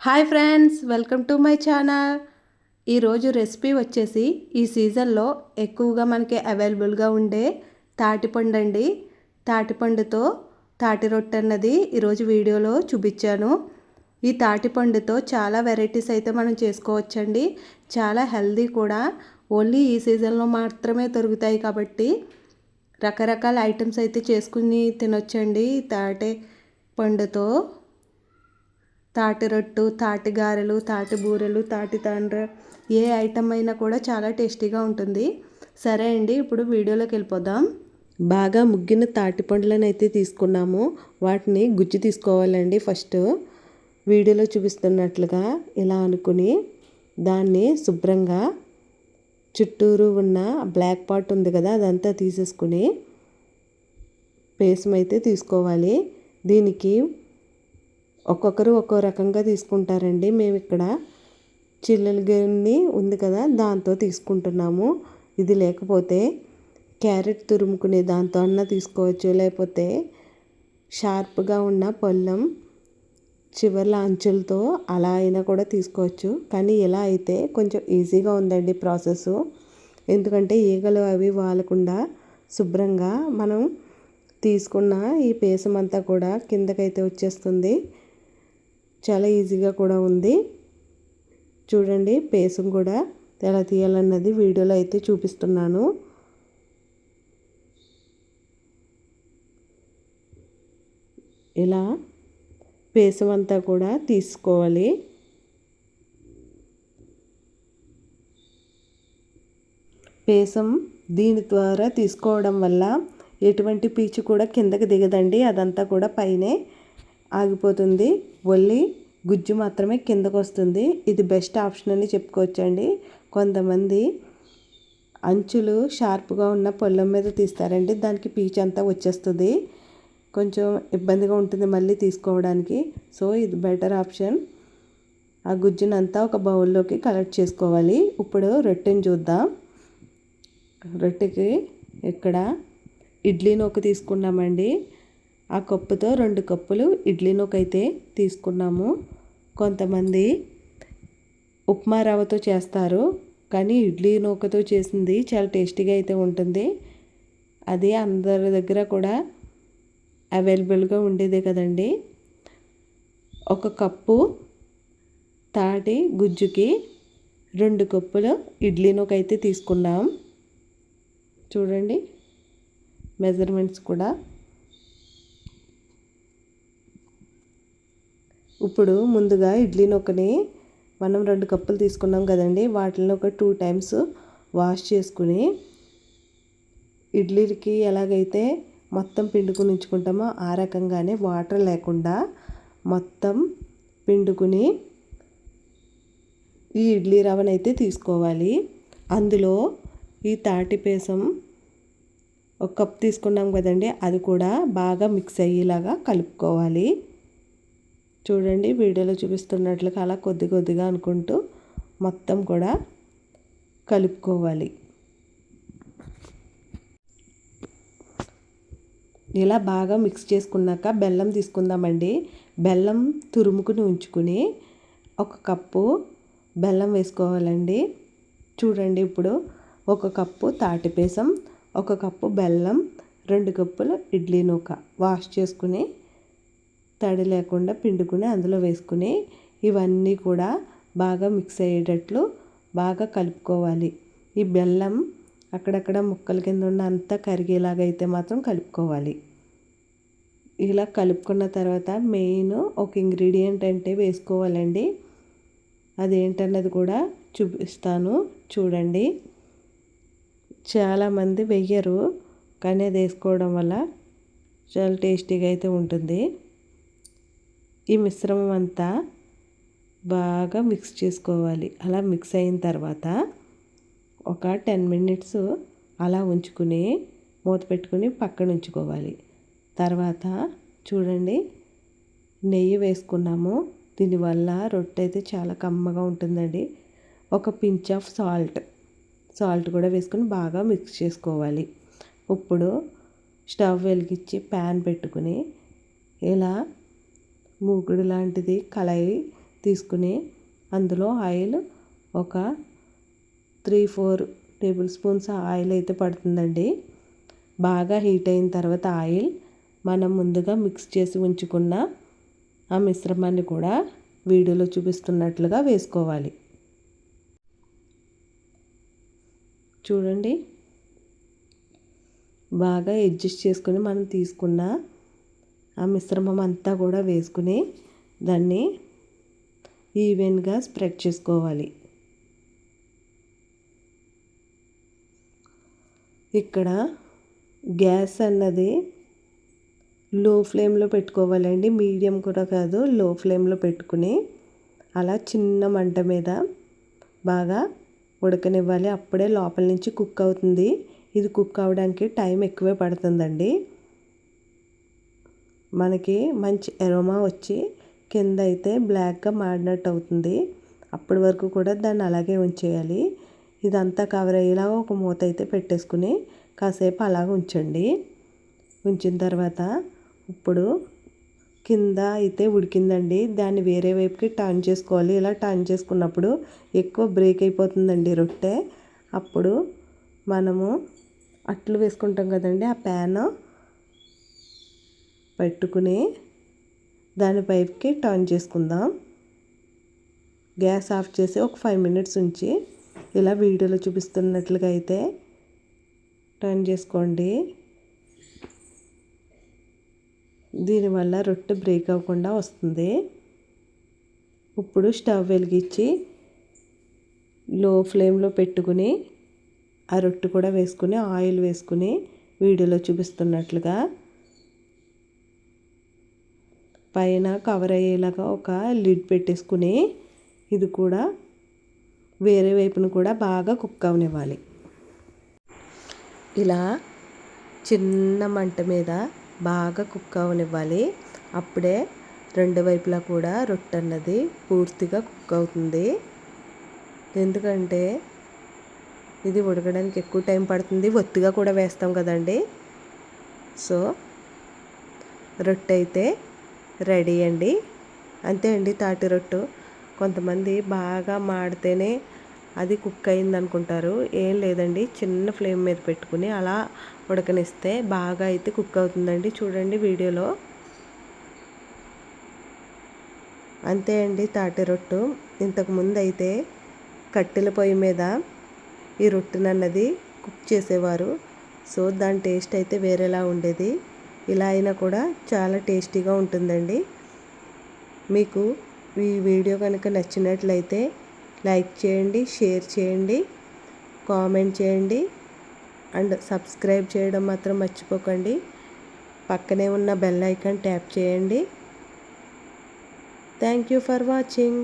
Hi friends welcome to my channel. ఈరోజు recipe వచ్చేసి ఈ సీజన్లో ఎక్కువగా మనకి అవైలబుల్గా ఉండే తాటిపండు అండి తాటిపండుతో తాటి రొట్టె అన్నది ఈరోజు వీడియోలో చూపించాను. ఈ తాటిపండుతో చాలా వెరైటీస్ అయితే మనం చేసుకోవచ్చండి. చాలా హెల్దీ కూడా. ఓన్లీ ఈ సీజన్లో మాత్రమే దొరుకుతాయి కాబట్టి రకరకాల ఐటమ్స్ అయితే చేసుకుని తినొచ్చండి తాటి పండుతో. తాటి రొట్టు తాటి గారెలు తాటి బూరెలు తాటి తాండ్ర ఏ ఐటమ్ అయినా కూడా చాలా టేస్టీగా ఉంటుంది. సరే అండి ఇప్పుడు వీడియోలోకి వెళ్ళిపోదాం. బాగా ముగ్గిన తాటి పండ్లను అయితే తీసుకున్నాము. వాటిని గుజ్జు తీసుకోవాలండి ఫస్ట్. వీడియోలో చూపిస్తున్నట్లుగా ఇలా అనుకుని దాన్ని శుభ్రంగా చుట్టూరు ఉన్న బ్లాక్ పార్ట్ ఉంది కదా అదంతా తీసేసుకుని పేసం అయితే తీసుకోవాలి. దీనికి ఒక్కొక్కరు ఒక్కో రకంగా తీసుకుంటారండి. మేము ఇక్కడ చిల్లల గిన్ని ఉంది కదా దాంతో తీసుకుంటున్నాము. ఇది లేకపోతే క్యారెట్ తురుముకునే దాంతో అన్న తీసుకోవచ్చు. లేకపోతే షార్ప్గా ఉన్న పొల్లం చివర్ల అంచులతో అలా అయినా కూడా తీసుకోవచ్చు. కానీ ఇలా అయితే కొంచెం ఈజీగా ఉందండి ప్రాసెస్ ఎందుకంటే ఈగలు అవి వాలకుండా శుభ్రంగా మనం తీసుకున్న ఈ పేసమంతా కూడా కిందకైతే వచ్చేస్తుంది. చాలా ఈజీగా కూడా ఉంది. చూడండి పేసం కూడా ఎలా తీయాలన్నది వీడియోలో అయితే చూపిస్తున్నాను. ఇలా పేసం అంతా కూడా తీసుకోవాలి. పేసం దీని ద్వారా తీసుకోవడం వల్ల ఎటువంటి పీచు కూడా కిందకి దిగదండి. అదంతా కూడా పైనే ఆగిపోతుంది. ఓన్లీ గుజ్జు మాత్రమే కిందకు వస్తుంది ఇది బెస్ట్ ఆప్షన్ అని చెప్పుకోవచ్చండి. కొంతమంది అంచులు షార్ప్గా ఉన్న పొల్లం మీద తీస్తారండి. దానికి పీచ్ అంతా వచ్చేస్తుంది. కొంచెం ఇబ్బందిగా ఉంటుంది మళ్ళీ తీసుకోవడానికి. సో ఇది బెటర్ ఆప్షన్. ఆ గుజ్జునంతా ఒక బౌల్లోకి కలెక్ట్ చేసుకోవాలి. ఇప్పుడు రొట్టెని చూద్దాం. రొట్టెకి ఇక్కడ ఇడ్లీ నూక తీసుకున్నామండి. ఆ కప్పుతో రెండు కప్పులు ఇడ్లీనూకైతే తీసుకున్నాము. కొంతమంది ఉప్మా రవ్వతో చేస్తారు కానీ ఇడ్లీ నూకతో చేసింది చాలా టేస్టీగా అయితే ఉంటుంది. అది అందరి దగ్గర కూడా అవైలబుల్గా ఉండేదే కదండి. ఒక కప్పు తాటి గుజ్జుకి రెండు కప్పులు ఇడ్లీ నూక తీసుకున్నాం. చూడండి మెజర్మెంట్స్ కూడా. ఇప్పుడు ముందుగా ఇడ్లీ నొక్కని మనం రెండు కప్పులు తీసుకున్నాం కదండి. వాటిని ఒక టూ టైమ్స్ వాష్ చేసుకుని ఇడ్లీకి ఎలాగైతే మొత్తం పిండుకుని ఉంచుకుంటామో ఆ రకంగానే వాటర్ లేకుండా మొత్తం పిండుకుని ఈ ఇడ్లీ రవ్వనైతే తీసుకోవాలి. అందులో ఈ తాటి పేసం ఒక కప్ తీసుకున్నాం కదండి. అది కూడా బాగా మిక్స్ అయ్యేలాగా కలుపుకోవాలి. చూడండి వీడియోలో చూపిస్తున్నట్లుగా అలా కొద్ది కొద్దిగా అనుకుంటూ మొత్తం కూడా కలుపుకోవాలి. ఇలా బాగా మిక్స్ చేసుకున్నాక బెల్లం తీసుకుందామండి. బెల్లం తురుముకుని ఉంచుకుని ఒక కప్పు బెల్లం వేసుకోవాలండి. చూడండి ఇప్పుడు ఒక కప్పు తాటిపేసం ఒక కప్పు బెల్లం రెండు కప్పులు ఇడ్లీ నూక. వాష్ చేసుకుని తడి లేకుండా పిండుకుని అందులో వేసుకుని ఇవన్నీ కూడా బాగా మిక్స్ అయ్యేటట్లు బాగా కలుపుకోవాలి. ఈ బెల్లం అక్కడక్కడ ముక్కల కింద ఉన్న అంతా కరిగేలాగా అయితే మాత్రం కలుపుకోవాలి. ఇలా కలుపుకున్న తర్వాత మెయిన్ ఒక ఇంగ్రీడియంట్ అంటే వేసుకోవాలండి. అదేంటన్నది కూడా చూపిస్తాను. చూడండి. చాలామంది వెయ్యరు కానీ అది వేసుకోవడం వల్ల చాలా టేస్టీగా అయితే ఉంటుంది. ఈ మిశ్రమం అంతా బాగా మిక్స్ చేసుకోవాలి. అలా మిక్స్ అయిన తర్వాత ఒక టెన్ మినిట్స్ అలా ఉంచుకుని మూత పెట్టుకుని పక్కన ఉంచుకోవాలి. తర్వాత చూడండి నెయ్యి వేసుకున్నాము. దీనివల్ల రొట్టె అయితే చాలా కమ్మగా ఉంటుందండి. ఒక పించ్ ఆఫ్ సాల్ట్ సాల్ట్ కూడా వేసుకుని బాగా మిక్స్ చేసుకోవాలి. ఇప్పుడు స్టవ్ వెలిగించి ప్యాన్ పెట్టుకుని ఇలా మూకుడు లాంటిది కళాయి తీసుకుని అందులో ఆయిల్ ఒక three four tablespoons oil అయితే పడుతుందండి. బాగా హీట్ అయిన తర్వాత ఆయిల్ మనం ముందుగా మిక్స్ చేసి ఉంచుకున్న ఆ మిశ్రమాన్ని కూడా వీడియోలో చూపిస్తున్నట్లుగా వేసుకోవాలి. చూడండి. బాగా అడ్జస్ట్ చేసుకుని మనం తీసుకున్న ఆ మిశ్రమం అంతా కూడా వేసుకుని దాన్ని ఈవెన్గా స్ప్రెడ్ చేసుకోవాలి. ఇక్కడ గ్యాస్ అన్నది లో ఫ్లేమ్లో పెట్టుకోవాలండి మీడియం కూడా కాదు లో ఫ్లేమ్లో పెట్టుకుని అలా చిన్న మంట మీద బాగా ఉడకనివ్వాలి. అప్పుడే లోపల నుంచి కుక్ అవుతుంది. ఇది కుక్ అవ్వడానికి టైం ఎక్కువే పడుతుందండి. మనకి మంచి ఎరోమా వచ్చి కింద అయితే బ్లాక్గా మాడినట్టు అవుతుంది. అప్పటి వరకు కూడా దాన్ని అలాగే ఉంచేయాలి. ఇదంతా కవర్ అయ్యేలాగా ఒక మూత అయితే పెట్టేసుకుని కాసేపు అలాగ ఉంచండి. ఉంచిన తర్వాత ఇప్పుడు కింద అయితే ఉడికిందండి. దాన్ని వేరే వైపుకి టర్న్ చేసుకోవాలి. ఇలా టర్న్ చేసుకున్నప్పుడు ఎక్కువ బ్రేక్ అయిపోతుందండి రొట్టె. అప్పుడు మనము అట్లు వేసుకుంటాం కదండి ఆ ప్యాన్ పెట్టుకుని దాని పైప్కి టర్న్ చేసుకుందాం. గ్యాస్ ఆఫ్ చేసి ఒక ఫైవ్ మినిట్స్ ఉంచి ఇలా వీడియోలో చూపిస్తున్నట్లుగా అయితే టర్న్ చేసుకోండి. దీనివల్ల రొట్టె బ్రేక్ అవ్వకుండా వస్తుంది. ఇప్పుడు స్టవ్ వెలిగించి లో ఫ్లేమ్లో పెట్టుకుని ఆ రొట్టె కూడా వేసుకుని ఆయిల్ వేసుకుని వీడియోలో చూపిస్తున్నట్లుగా పైన కవర్ అయ్యేలాగా ఒక లిడ్ పెట్టేసుకుని ఇది కూడా వేరే వైపును కూడా బాగా కుక్ అవనివ్వాలి. ఇలా చిన్న మంట మీద బాగా కుక్ అవనివ్వాలి. అప్పుడే రెండు వైపులా కూడా రొట్టె అన్నది పూర్తిగా కుక్ అవుతుంది. ఎందుకంటే ఇది ఉడకడానికి ఎక్కువ టైం పడుతుంది. ఒత్తిగా కూడా వేస్తాం కదండి. సో రొట్టె అయితే రెడీ అండి. అంతే అండి తాటి రొట్టు. కొంతమంది బాగా మాడితేనే అది కుక్ అయింది అనుకుంటారు ఏం లేదండి చిన్న ఫ్లేమ్ మీద పెట్టుకుని అలా ఉడకనిస్తే బాగా అయితే కుక్ అవుతుందండి. చూడండి వీడియోలో. అంతే అండి తాటి రొట్టు. ఇంతకుముందు అయితే కట్టెల పొయ్యి మీద ఈ రొట్టెనన్నది కుక్ చేసేవారు. సో దాని టేస్ట్ అయితే వేరేలా ఉండేది. ఇలా అయినా కూడా చాలా టేస్టీగా ఉంటుందండి. మీకు ఈ వీడియో కనుక నచ్చినట్లయితే లైక్ చేయండి షేర్ చేయండి కామెంట్ చేయండి అండ్ సబ్స్క్రైబ్ చేయడం మాత్రం మర్చిపోకండి. పక్కనే ఉన్న బెల్ ఐకాన్ ట్యాప్ చేయండి. Thank you for watching.